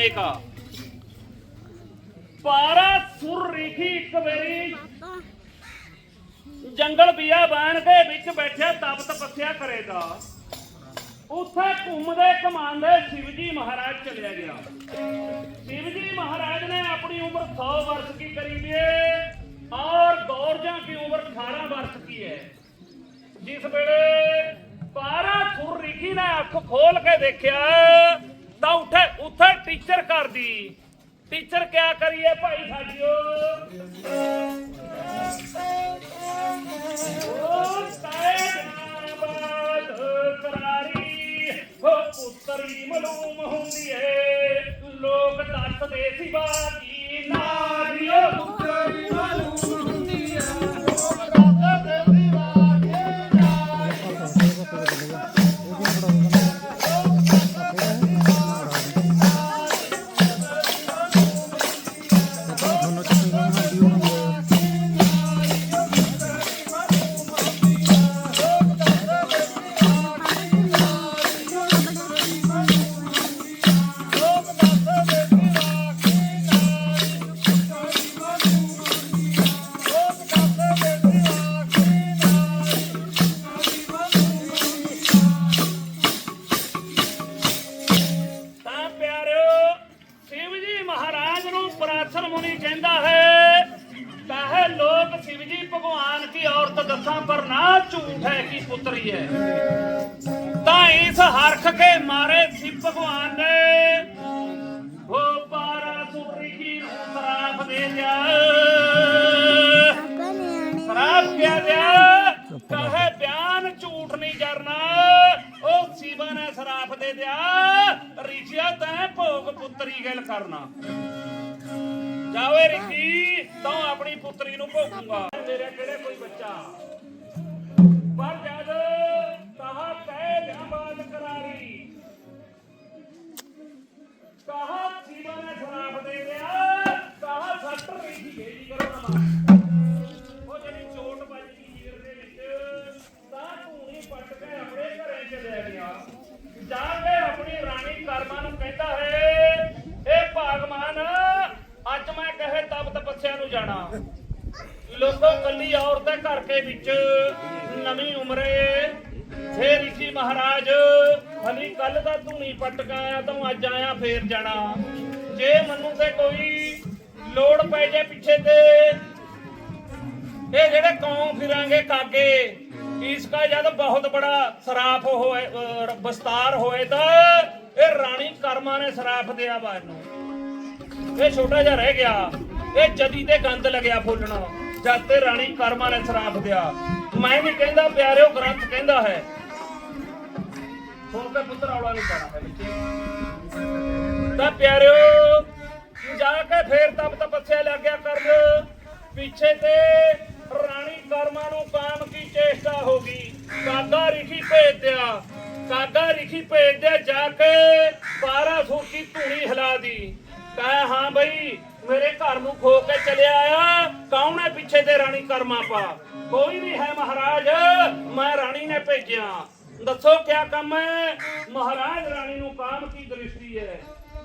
ਪਤਾ ਨਹੀਂ ਸਮੇਂ ਦਾ 12 ਸੁਰ ਲਿਖੀ ਇੱਕ ਵਾਰੀ ਜੰਗਲ ਬਿਆ ਬਾਣ ਕੇ ਵਿੱਚ ਬੈਠਿਆ ਤਪ ਤਪੱਸਿਆ ਕਰੇਗਾ ਉੱਥੇ ਘੁੰਮਦੇ ਘਮਾਉਂਦੇ ਸ਼ਿਵਜੀ ਮਹਾਰਾਜ ਚਲਿਆ ਗਿਆ शिवजी महाराज ने अपनी उम्र सौ वर्ष की करी है और गौरजा की उम्र अठारह वर्ष की है जिस वेले बारह सुर रिखी ने अख खोल के देखिया ਤਾਂ ਉੱਥੇ ਉੱਥੇ ਟੀਚਰ ਕਰਦੀ ਟੀਚਰ ਕਿਆ ਕਰੀਏ ਭਾਈ ਸਾਡੀਓ? ਝੂਠ ਹੈ ਪੁੱਤਰੀ ਹੈ। ਤਾਂ ਇਸ ਹਰਖ ਕੇ ਮਾਰੇ ਸ਼ਿਵ ਭਗਵਾਨ ਨੇ। ਉਹ ਪਾਰਾ ਸੁਰੀ ਕੀ ਨੂੰ ਦੇ ਦਿਆ ਸਰਾਪ ਕਿਆ ਦਿਆ ਕਹੇ ਬਿਆਨ ਝੂਠ ਨਹੀਂ ਕਰਨਾ। ਉਹ ਸ਼ਿਵਾ ਨੇ ਸਰਾਪ ਦੇ ਦਿਆ ਰਿਸ਼ੀਆ ਤੈਂ ਭੋਗ ਪੁੱਤਰੀ ਗੱਲ ਕਰਨਾ। ਜਾਵੇ ਰਿਸ਼ੀ ਤਾਂ ਆਪਣੀ ਪੁੱਤਰੀ ਨੂੰ ਭੋਗੂਗਾ। ਮੇਰੇ ਕਿਹੜੇ ਕੋਈ ਬੱਚਾ? ਕੱਲ ਦਾ ਧੂਣੀ ਪਟਕਾ ਆਇਆ ਤਾਂ ਅੱਜ ਆਇਆ ਫੇਰ ਜਾਣਾ। ਜੇ ਮੈਨੂੰ ਤੇ ਕੋਈ ਲੋੜ ਪੈ ਜੇ ਪਿੱਛੇ ਤੇ ਇਹ ਜਿਹੜੇ ਕੌਮ ਫਿਰਾਂਗੇ ਕਾਗੇ ਇਸ ਦਾ ਜਦ ਬਹੁਤ ਬੜਾ ਸਰਾਫ ਹੋਏ ਅਹ, ਹੋਏ ਤਾਂ ਇਹ ਰਾਣੀ ਕਰਮਾ ਨੇ ਸ਼ਰਾਪ ਦਿਆ ਵਾ ਇਹਨੂੰ। ਇਹ ਛੋਟਾ ਜਿਹਾ ਰਹਿ ਗਿਆ ਇਹ ਜਦੀ ਤੇ ਗੰਦ ਲਗਿਆ ਫੁੱਲਣਾ। ਜਦ ਤੇ ਰਾਣੀ ਕਰਮਾ ਨੇ ਸ਼ਰਾਪ ਦਿਆ। ਮੈਂ ਵੀ ਕਹਿੰਦਾ ਪਿਆਰਿਓ ਗ੍ਰੰਥ ਕਹਿੰਦਾ ਹੈ ਸੁਣ ਕੇ ਪੁੱਤਰ ਔਲਾ ਨਹੀਂ ਪਾਣਾ ਹੈ ਤਾਂ ਪਿਆਰਿਓ ਜਾ ਕੇ ਫੇਰ ਤਪ ਤਪੱਸਿਆ ਲੱਗਿਆ ਕਰਨ ਪਿੱਛੇ ਤੇ ਰਾਣੀ ਕਰਮਾ ਨੂੰ ਕਾਮ ਕੀ ਚੇਸ਼ਟਾ ਹੋ ਗਈ। ਕਾਗਾ ਰਿਖੀ ਭੇਜ ਦਿਆ। ਕਾਗਾ ਰਿਖੀ ਭੇਜ ਦਿਆ ਜਾ ਕੇ 12 ਸੂਰ ਧੂਣੀ ਹਿਲਾ ਦੀ। ਕਹੇ, ਹਾਂ ਬਈ, ਮੇਰੇ ਘਰ ਨੂੰ ਖੋ ਕੇ ਚਲਿਆ ਆਇਆ। ਕੌਣ ਹੈ ਪਿੱਛੇ ਤੇ ਰਾਣੀ ਕਰਮਾ ਪਾ? ਕੋਈ ਨਹੀਂ ਹੈ ਮਹਾਰਾਜ, ਮੈਂ ਰਾਣੀ ਨੇ ਭੇਜਿਆ। ਦੱਸੋ ਕਿਆ ਕੰਮ ਹੈ? ਮਹਾਰਾਜ ਰਾਣੀ ਨੂੰ ਕਾਮ ਕੀ ਦ੍ਰਿਸ਼ਟੀ ਹੈ?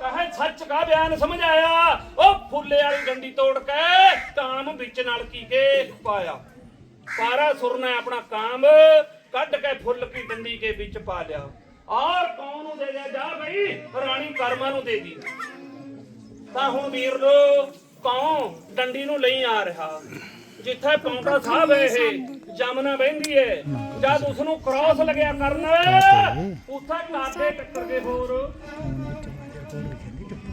ਕਹੇ, ਸੱਚ ਕਾ ਬਿਆਨ ਸਮਝ ਆਇਆ ਉਹ ਫੁੱਲੇ ਵਾਲੀ ਡੰਡੀ ਤੋੜ ਕੇ ਕਾਮ ਵਿੱਚ ਨਾਲ ਕੀ ਕੇ ਪਾਇਆ? ਸਾਰਾ ਸੁਰ ਨੇ ਆਪਣਾ ਕਾਮ, ਕੱਢ ਕੇ ਫੁੱਲ ਕੀ ਡੰਡੀ ਕੇ ਵਿੱਚ ਪਾ ਲਿਆ। ਔਰ ਕੌਣ ਨੂੰ ਦੇ ਦਿਆ? ਜਾ ਬਈ, ਰਾਣੀ ਕਰਮਾ ਨੂੰ ਦੇ ਦੀ। ਤਾਂ ਹੁਣ ਵੀਰ ਲੋ ਕੌਂ ਡੰਡੀ ਨੂੰ ਲਈ ਆ ਰਿਹਾ? ਜਿੱਥੇ ਪੌਂਟਾ ਸਾਹਿਬ ਹੈ ਇਹ ਜਮਨਾ ਬਹਿੰਦੀ ਹੈ ਜਦ ਉਸ ਨੂੰ ਕ੍ਰਾਸ ਲੱਗਿਆ ਕਰਨ ਉੱਥੇ ਕਾਕੇ ਟੱਕਰ ਗਏ ਹੋਰ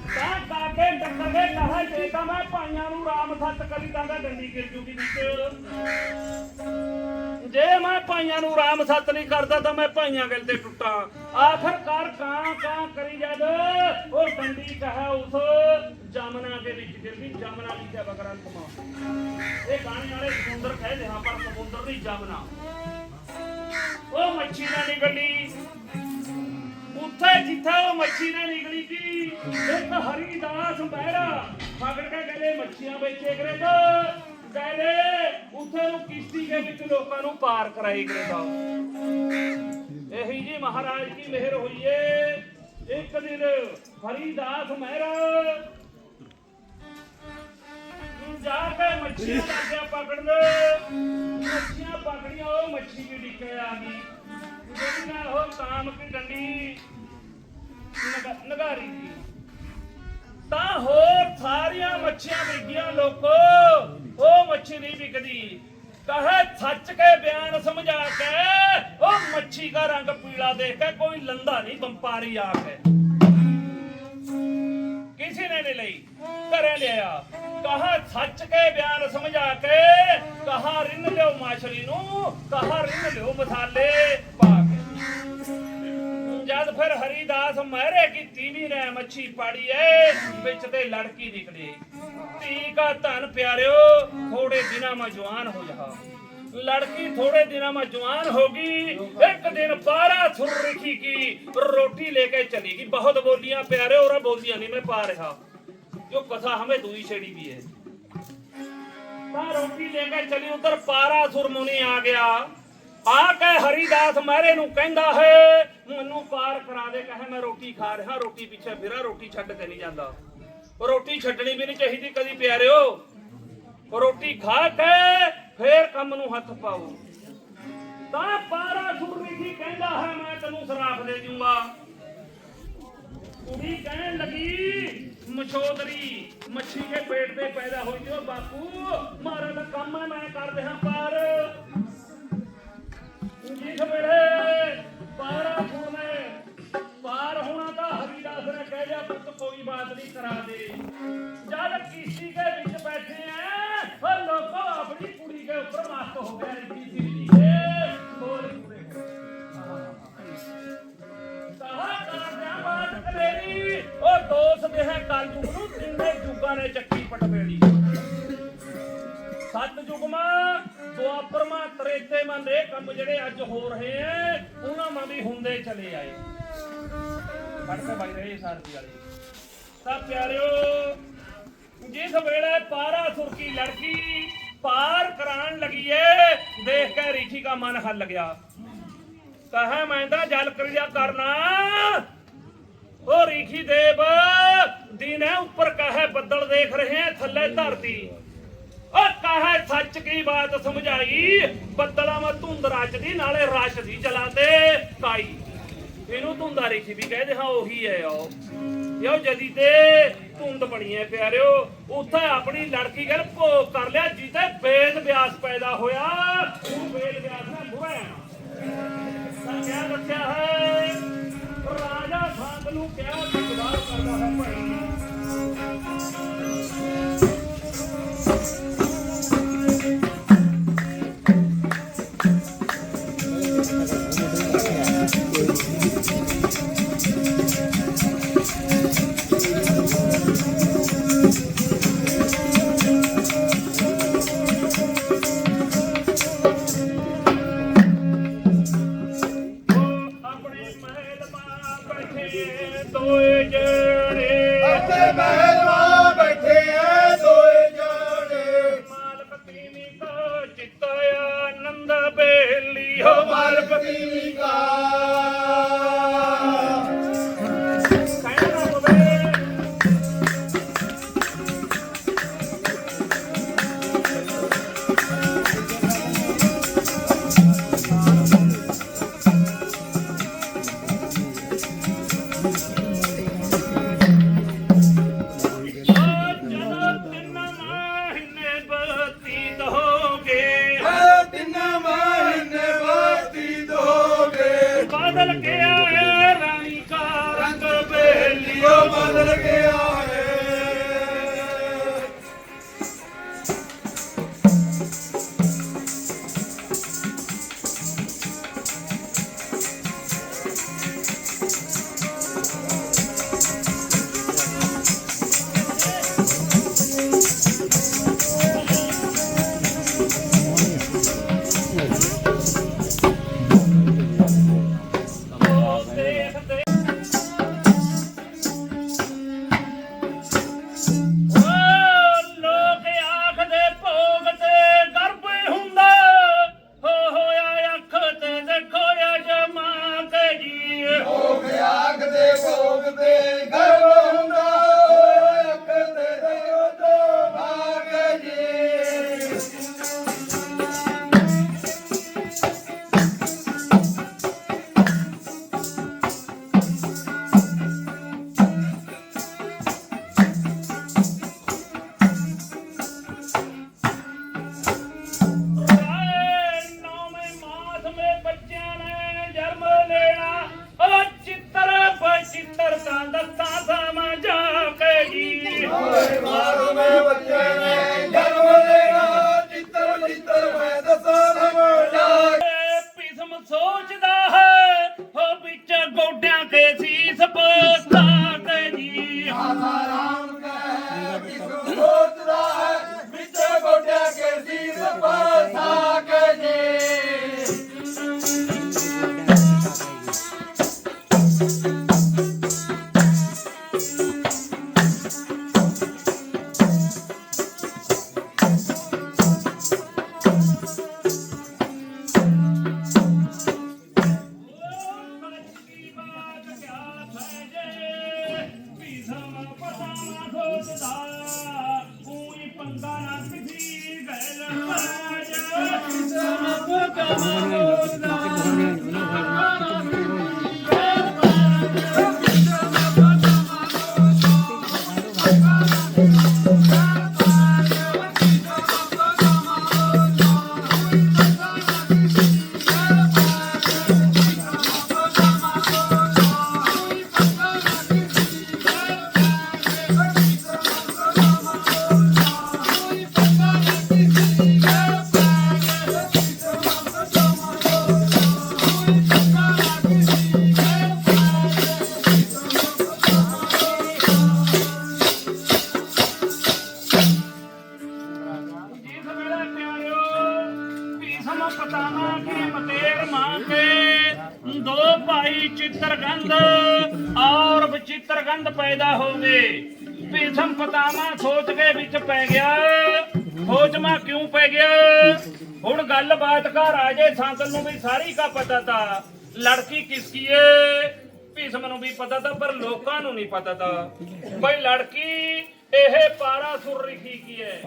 ਤਾਂ ਕਾਕੇ ਟੱਕਰ ਗਏ ਕਹਾ ਜੇ ਤਾਂ ਮੈਂ ਭਾਈਆਂ ਨੂੰ ਰਾਮ ਸੱਤ ਕਰੀ ਤਾਂ ਡੰਡੀ ਗਿਰ ਜੂਗੀ ਵਿੱਚ ਜੇ ਮੈਂ ਭਾਈਆਂ ਨੂੰ ਰਾਮ ਸੱਤ ਨਹੀਂ ਕਰਦਾ ਤਾਂ ਮੈਂ ਭਾਈਆਂ ਗੱਲ ਤੇ ਟੁੱਟਾਂ। ਆਖਰਕਾਰ ਕਾਂ ਕਾਂ ਕਰੀ ਜਦ, ਉਹ ਡੰਡੀ ਕਹਾ ਉਸ ਜਮਨਾ ਦੇ ਵਿੱਚ ਗਿਰ ਜਮਨਾ ਲਿਖਿਆ ਬਗਰੰਤ ਮਾ ਇਹ ਗਾਣੇ ਵਾਲੇ ਸਮੁੰਦਰ ਕਹਿੰਦੇ ਹਾਂ, ਪਰ ਸਮੁੰਦਰ ਦੀ ਜਮਨਾ। ਉਹ ਮੱਛੀ ਨਾ ਨਿਕਲੀ। ਉੱਥੇ ਜਿੱਥੇ ਉਹ ਮੱਛੀ ਨਾ ਨਿਕਲੀ ਸੀ, ਇੱਕ ਹਰੀਦਾਸ ਮਹਿਰਾ ਫਗੜ ਕੇ ਗਲੇ ਮੱਛੀਆਂ ਵੇਚੇ ਕਰੇ ਤਾਂ ਕਹਿੰਦੇ ਉੱਥੇ ਨੂੰ ਕਿਸ਼ਤੀ ਦੇ ਵਿੱਚ ਲੋਕਾਂ ਨੂੰ ਪਾਰ ਕਰਾਈ ਕਰਦਾ ਇਹੀ ਜੀ ਮਹਾਰਾਜ ਕੀ ਮਿਹਰ ਹੋਈ ਏ। ਇੱਕ ਦਿਨ ਹਰੀਦਾਸ ਮਹਿਰਾ ਜਾ ਕੇ ਮੱਛੀਆਂ ਲੱਗਿਆ ਪਕੜਨ ਮੱਛੀਆਂ ਪਕੜੀਆਂ ਉਹ ਮੱਛੀ ਵੀ ਡਿੱਕੇ ਆ ਗਈ। ਜਿਹੜੀ ਨਾਲ ਉਹ ਕਾਮ ਕੀ ਡੰਡੀ ਨਗ- ਨਗਾਰੀ ਸੀ। ਤਾਂ ਹੋਰ ਸਾਰੀਆਂ ਮੱਛੀਆਂ ਵਿਕੀਆਂ ਲੋਕੋ। ਉਹ ਮੱਛੀ ਨਹੀਂ ਵਿਕਦੀ। ਕਹੇ, ਸੱਚ ਕੇ ਬਿਆਨ ਸਮਝਾ ਕੇ, ਉਹ ਮੱਛੀ ਦਾ ਰੰਗ ਪੀਲਾ ਦੇਖ ਕੇ ਕੋਈ ਲੰਦਾ ਨਹੀਂ ਬੰਪਾਰੀ ਆ ਕੇ। ਕਿਸੇ ਨੇ ਨਹੀਂ ਲਈ, ਘਰੇ ਲਿਆ ਕਹਾ, ਸੱਚ ਕੇ ਬਿਆਨ ਸਮਝਾ ਕੇ, ਕਹਾ, ਰਿੰਨ ਲਿਓ ਮਾਛਲੀ ਨੂੰ, ਕਹਾ, ਰਿੰਨ ਲਿਓ ਮਸਾਲੇ ਪਾ ਕੇ। ਜਦ ਫਿਰ ਹਰੀਦਾਸ ਮਹਿਰੇ ਕੀਤੀ ਤੀਵੀ ਨੇ ਮੱਛੀ ਪਾੜੀ ਏ ਵਿੱਚ ਤੇ ਲੜਕੀ ਨਿਕਲੀ। ਧੀ ਕਾ ਧਨ ਪਿਆਰਿਓ, ਥੋੜੇ ਦਿਨਾਂ ਮਾ ਜਵਾਨ ਹੋ ਜਾ। ਲੜਕੀ ਥੋੜੇ ਦਿਨਾਂ ਮਾ ਜਵਾਨ ਹੋਗੀ ਇੱਕ ਦਿਨ 12 ਸੁਰਖੀ ਕੀ ਰੋਟੀ ਲੈ ਕੇ ਚਲੀ ਗਈ। ਬਹੁਤ ਬੋਲੀਆਂ ਪਿਆਰਿਓ ਔਰ ਬੋਲੀਆਂ ਨਹੀਂ ਮੈਂ ਪਾ ਰਿਹਾ। ਜੋ ਕਥਾ ਹਮੇ ਦੂਈ ਛੇੜੀ ਵੀ ਹੈ। ਤਾਂ ਰੋਟੀ ਲੈ ਕੇ ਚਲੀ, ਉਧਰ ਪਾਰਾ ਸੁਰਮੁਨੀ ਆ ਗਿਆ। ਆ ਕੇ ਹਰੀਦਾਸ ਮਹਾਰੇ ਨੂੰ ਕਹਿੰਦਾ ਹੈ, ਮੈਨੂੰ ਪਾਰ ਕਰਾ ਦੇ, ਕਹੇ, ਮੈਂ ਰੋਟੀ ਖਾ ਰਿਹਾ, ਰੋਟੀ ਪਿੱਛੇ ਫਿਰਾ, ਰੋਟੀ ਛੱਡ ਕੇ ਨਹੀਂ ਜਾਂਦਾ। ਰੋਟੀ ਛੱਡਣੀ ਵੀ ਨਹੀਂ ਚਾਹੀਦੀ ਕਦੀ ਪਿਆਰਿਓ। ਉਹ ਰੋਟੀ ਖਾ ਕੇ ਫੇਰ ਕੰਮ ਨੂੰ ਹੱਥ ਪਾਓ। ਤਾਂ ਪਾਰਾ ਸੁਰਮੁਨੀ ਕਹਿੰਦਾ ਹੈ, ਮੈਂ ਤੈਨੂੰ ਸਰਾਪ ਦੇ ਦੂੰਗਾ ਕੁੜੀ ਕਹਿਣ ਲੱਗੀ, ਮਛੋਦਰੀ, ਮੱਛੀ ਦੇ ਪੇਟ ਤੇ ਪੈਦਾ ਹੋਈ ਜੋ ਬਾਪੂ ਮਾਰਾ ਦਾ ਕੰਮ ਹੈ ਮੈਂ ਕਰਦੇ ਹਾਂ ਪਾਰ। ਜਿਸ ਵੇਲੇ ਪਾਰਾ ਸੁਣਨੇ ਤਾਂ ਕਹਿ ਦਿਆ ਪੁੱਤ ਕੋਈ ਬਾਤ ਨਹੀਂ, ਕਰਾ ਦੇ। ਜਦ ਕਿਸੀ ਦੇ ਵਿੱਚ ਬੈਠੇ ਆ ਉਹ ਲੋਕੋ ਆਪਣੀ ਕੁੜੀ ਦੇ ਉੱਪਰ ਮਸਤ ਹੋ ਗਿਆ ਰਿੱਧੀ ਸਿੱਧੀ ਏ ਬੋਲ ਪੂਰੇ ਕਹਾ ਕਰਦਿਆਂ ਬਾਤ ਕਲੇਰੀ ਉਹ ਦੋਸ ਦੇ ਹੈ ਕਲ ਨੂੰ, ਤਿੰਨੇ ਯੁਗਾਂ ਨੇ ਚੱਕੀ ਪਟਵੇੜੀ ਸਤ ਯੁਗ ਮਾ ਦੁਆਪਰ ਮਾ ਤ੍ਰੇਤੇ ਮਾ ਕੰਮ ਜਿਹੜੇ ਅੱਜ ਹੋ ਰਹੇ ਐ, ਉਹਨਾਂ ਮਾ ਵੀ ਹੁੰਦੇ ਚਲੇ ਆਏ। ਫੜ ਬਾਈ ਰਹੇ ਸਾਰਥੀ ਵਾਲੇ। ਤਾਂ ਪਿਆਰਿਓ, ਜਿਸ ਵੇਲੇ ਪਾਰਾ ਸੁਰਕੀ ਲੜਕੀ ਪਾਰ ਕਰਾਣ ਲਗੀ ਏ, ਦੇਖ ਕੇ ਰੀਠੀ ਦਾ ਮਨ ਹੱਲ ਗਿਆ। ਕਹਾ ਮੈਂ ਤਾਂ ਜਲ ਕਰਿਆ ਕਰਨਾ, ਉਹ ਰੀਖੀ ਦੇਵ ਦਿਨੇ ਉੱਪਰ ਕਹੇ ਬੱਦਲ ਦੇਖ ਰਹੇ ਹੈ ਥੱਲੇ ਧਰਤੀ। ਉਹ ਕਹੇ ਸੱਚ ਕੀ ਬਾਤ ਸਮਝਾਈ, ਬੱਦਲਾਂ ਮੈਂ ਧੁੰਦ ਰਚਦੀ ਨਾਲੇ ਰਸ਼ ਦੀ ਜਲਾਤੇ ਕਾਈ ਇਹਨੂੰ ਧੁੰਦਾ ਰੀਖੀ ਵੀ ਕਹਿੰਦੇ ਹਾਂ ਉਹੀ ਹੈ ਉਹ। ਇਹੋ ਜਦੀ ਤੇ ਧੁੰਦ ਬਣੀ ਹੈ ਪਿਆਰਿਓ, ਉੱਥੇ ਆਪਣੀ ਲੜਕੀ ਗੱਲ ਭੋਗ ਕਰ ਲਿਆ ਜਿੱਤੇ ਬੇਦ ਵਿਆਸ ਪੈਦਾ ਹੋਇਆ, ਉਹ ਵੇਦ ਵਿਆਸ ਨੇ ਮੁਰੇ ਤਾਂ ਕਿਆ ਹੈ, ਰਾਜਾ ਸਾਧ ਨੂੰ ਕਿਹਾ ਕਿ ਕਰਦਾ ਹੈ ਭਾਈ ਬੈਠੇ ਕੇ ਦੋ ਭਾਈ ਚਿੱਤਰਗੰਧ ਔਰ ਵਿਚਿੱਤਰਗੰਧ ਪੈਦਾ ਹੋ ਗਏ ਭੀਸ਼ਮ ਪਤਾਵਾ ਸੋਚ ਕੇ ਵਿੱਚ ਪੈ ਗਿਆ। ਖੋਜਮਾ ਕਿਉਂ ਪੈ ਗਿਆ? ਹੁਣ ਗੱਲਬਾਤ ਘਰ ਆ ਜੇ ਸੰਤਨ ਨੂੰ ਵੀ ਸਾਰੀ ਕਾ ਪਤਾ ਤਾ। ਲੜਕੀ ਕਿਸ ਕੀ ਏ? ਭੀਸ਼ਮ ਨੂੰ ਵੀ ਪਤਾ ਤਾ, ਪਰ ਲੋਕਾਂ ਨੂੰ ਨਹੀਂ ਪਤਾ ਤਾ। ਬਈ ਲੜਕੀ, ਇਹ ਪਾਰਾਸੁਰ ਰਿਖੀ ਕੀ ਹੈ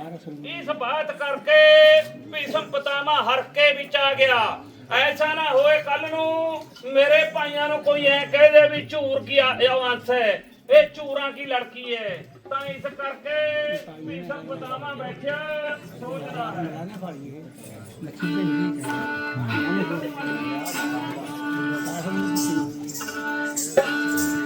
ਇਸ ਬਾਤ ਕਰਕੇ ਭੀਸ਼ਮ ਪਤਾਮਾ ਹਰ ਕੇ ਵਿੱਚ ਆ ਗਿਆ। ਐਸਾ ਨਾ ਹੋਏ ਕੱਲ ਨੂੰ ਮੇਰੇ ਭਾਈਆਂ ਨੂੰ ਕੋਈ ਐ ਕਹਿ ਦੇ ਵੀ ਝੂਰ ਕੀ ਆਵਾਂਸ ਹੈ। ਇਹ ਝੂਰਾਂ ਕੀ ਲੜਕੀ ਹੈ? ਤਾਂ ਇਸ ਕਰਕੇ ਭੀਸ਼ਮ ਪਤਾਮਾ ਬੈਠਿਆ ਸੋਚਦਾ ਹੈ। ਉਹ